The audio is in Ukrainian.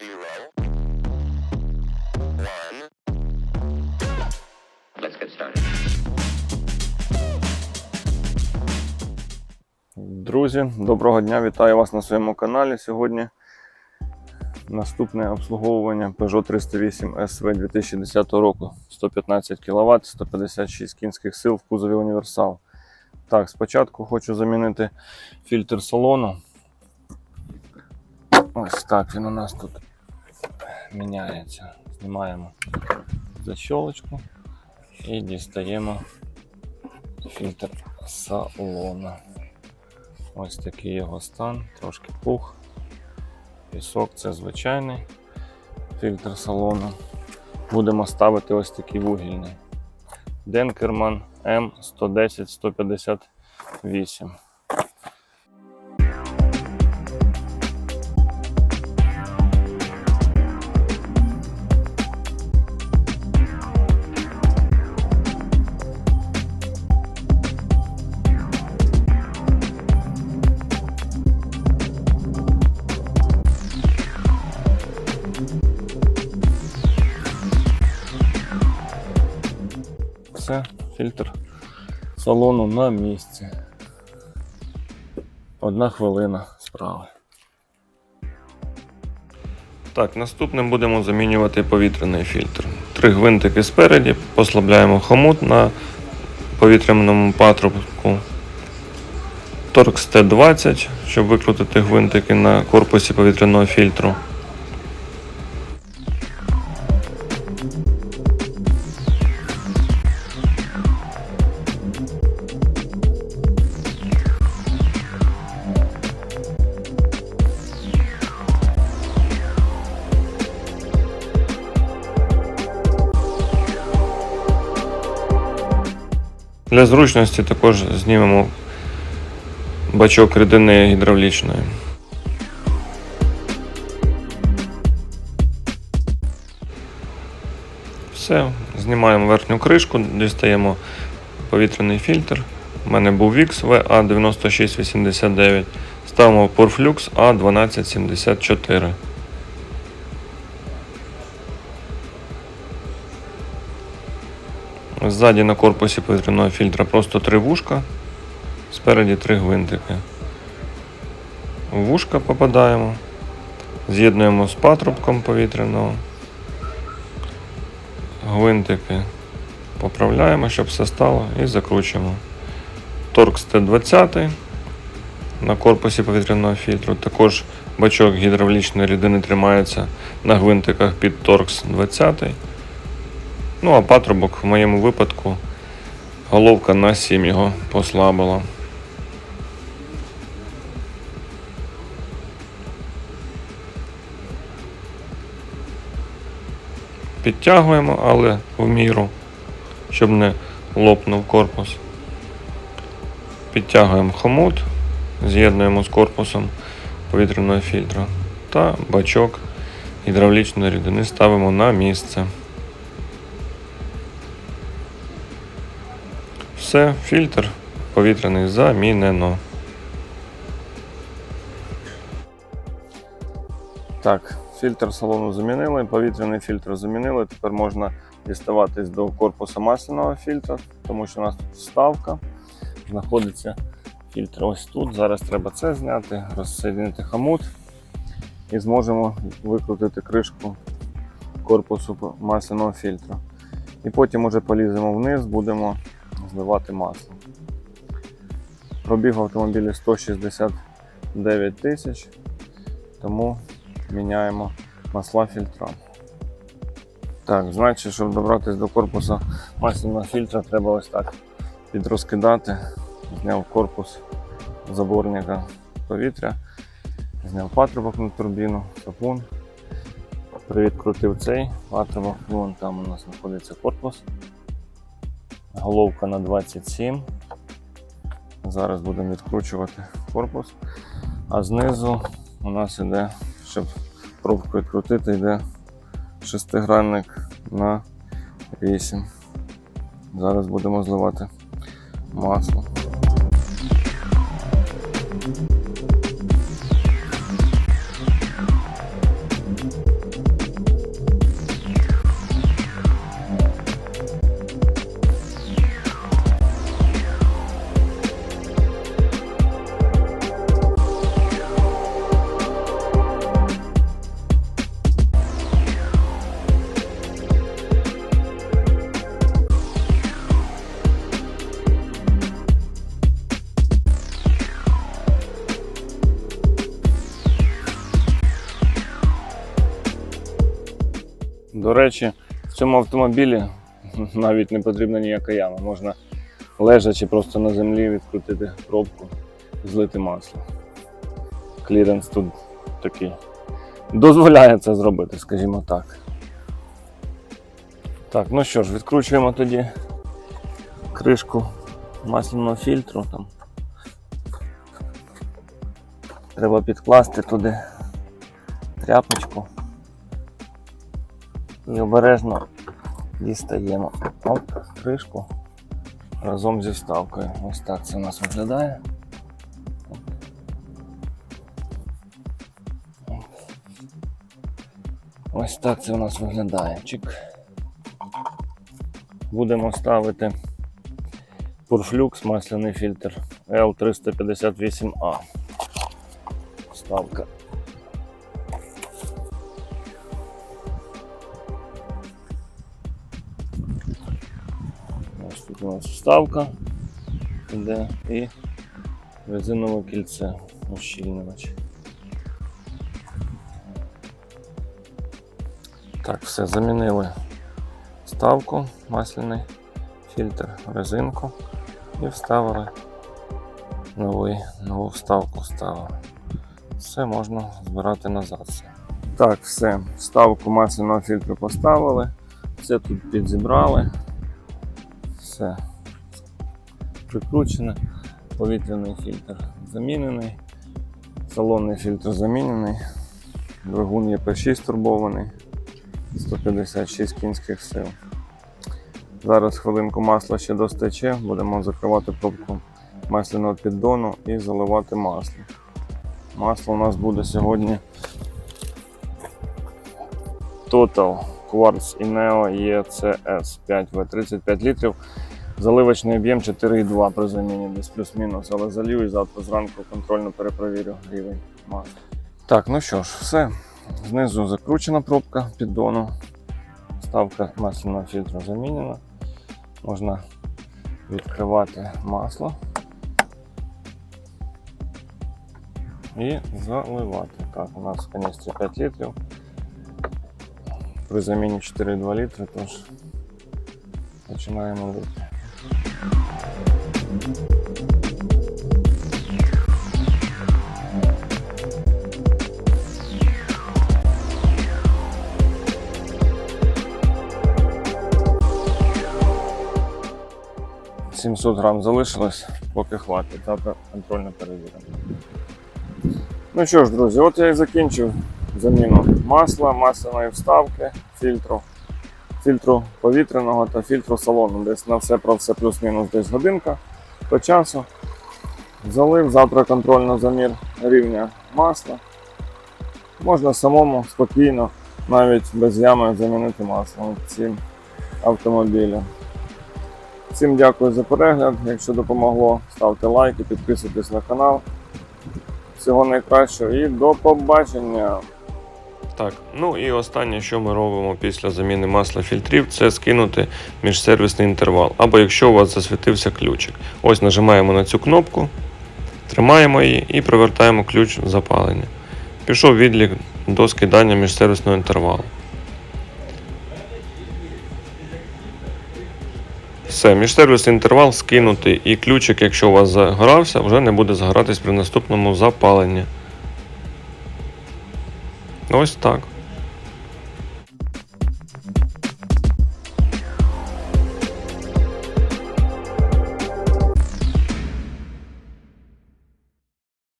Zero. One. Let's get started. Друзі, доброго дня! Вітаю вас на своєму каналі. Сьогодні наступне обслуговування Peugeot 308 SV 2010 року. 115 кВт, 156 кінських сил в кузові універсал. Так, спочатку хочу замінити фільтр салону. Ось так він у нас тут міняється. Знімаємо защолочку і дістаємо фільтр салону. Ось такий його стан, трошки пух. Пісок це звичайний фільтр салону. Будемо ставити ось такий вугільний. Денкерман М110-158. Все, фільтр салону на місці. Одна хвилина справи. Так, наступним будемо замінювати повітряний фільтр. Три гвинтики спереді, послабляємо хомут на повітряному патрубку. Торкс Т20, щоб викрутити гвинтики на корпусі повітряного фільтру. Для зручності також знімемо бачок рідини гідравлічної. Все, знімаємо верхню кришку, дістаємо повітряний фільтр. У мене був VIX VA9689. Ставимо Porflux A1274. Ззаді на корпусі повітряного фільтра просто три вушка, спереді три гвинтики. Вушка попадаємо, з'єднуємо з патрубком повітряного. Гвинтики поправляємо, щоб все стало, і закручуємо. Торкс Т20 на корпусі повітряного фільтру. Також бачок гідравлічної рідини тримається на гвинтиках під Торкс 20. Ну, а патрубок в моєму випадку головка на 7 його послабила. Підтягуємо, але в міру, щоб не лопнув корпус. Підтягуємо хомут, з'єднуємо з корпусом повітряного фільтра та бачок гідравлічної рідини ставимо на місце. Все, фільтр повітряний замінено. Так, фільтр салону замінили, повітряний фільтр замінили. Тепер можна діставатись до корпусу масляного фільтра, тому що у нас тут вставка. Знаходиться фільтр ось тут. Зараз треба це зняти, розсоєднити хомут і зможемо викрутити кришку корпусу масляного фільтра. І потім уже поліземо вниз, будемо зливати масло. Пробіг в автомобілі 169 тисяч, тому міняємо масла фільтра. Так, значить, щоб добратися до корпусу масляного фільтра, треба ось так підрозкидати. Зняв корпус заборника повітря, зняв патрубок на турбіну, сапун, привідкрутив цей патрубок, вон там у нас знаходиться корпус. Головка на 27. Зараз будемо відкручувати корпус. А знизу у нас йде, щоб пробку відкрутити, йде шестигранник на 8. Зараз будемо зливати масло. До речі, в цьому автомобілі навіть не потрібна ніяка яма. Можна лежачи просто на землі відкрутити пробку, злити масло. Кліренс тут такий. Дозволяє це зробити, скажімо так. Так, ну що ж, відкручуємо тоді кришку масляного фільтру. Там. Треба підкласти туди тряпочку і обережно дістаємо Оп, кришку разом зі вставкою. Ось так це у нас виглядає. Ось так це у нас виглядає. Чик. Будемо ставити Purflux масляний фільтр L358A. Ставка. У нас вставка іде і резинове кільце ущільнювач. Так, все, замінили ставку, масляний фільтр, резинку і вставили новий, нову вставку вставили. Все можна збирати назад. все. Так, все, вставку масляного фільтру поставили, все тут підзібрали, все прикручене, повітряний фільтр замінений, салонний фільтр замінений, двигун ЄП6 турбований. 156 кінських сил. Зараз хвилинку масла ще достече, будемо закривати пробку масляного піддону і заливати масло. Масло у нас буде сьогодні Total Quartz Ineo ECS 5 в 35 літрів. Заливочний об'єм 4,2 при заміні десь плюс-мінус, але залів і завтра зранку контрольно перепровірю рівень масла. Так, ну що ж, все. Знизу закручена пробка піддону. Ставка масляного фільтру замінена. Можна відкривати масло і заливати. Так, у нас в каністрі 5 літрів. При заміні 4,2 літри, тож починаємо лити. — 700 грам залишилось, поки хватить, завтра контрольно перевіримо. Ну що ж, друзі, от я і закінчив Заміну масла, масляної вставки, фільтру, фільтру повітряного та фільтру салону. Десь на все про все плюс-мінус десь годинка по часу. Залив, завтра контрольно замір рівня масла. Можна самому спокійно, навіть без ями замінити масло цим автомобілем. Всім дякую за перегляд. Якщо допомогло, ставте лайки, підписуйтесь на канал. Всього найкращого і до побачення! Так, ну і останнє, що ми робимо після заміни масла фільтрів, це скинути міжсервісний інтервал. Або якщо у вас засвітився ключик. Ось нажимаємо на цю кнопку, тримаємо її і привертаємо ключ в запалення. Пішов відлік до скидання міжсервісного інтервалу. Все, міжсервісний інтервал скинутий, і ключик, якщо у вас загорався, вже не буде загоратись при наступному запаленні. Ось так.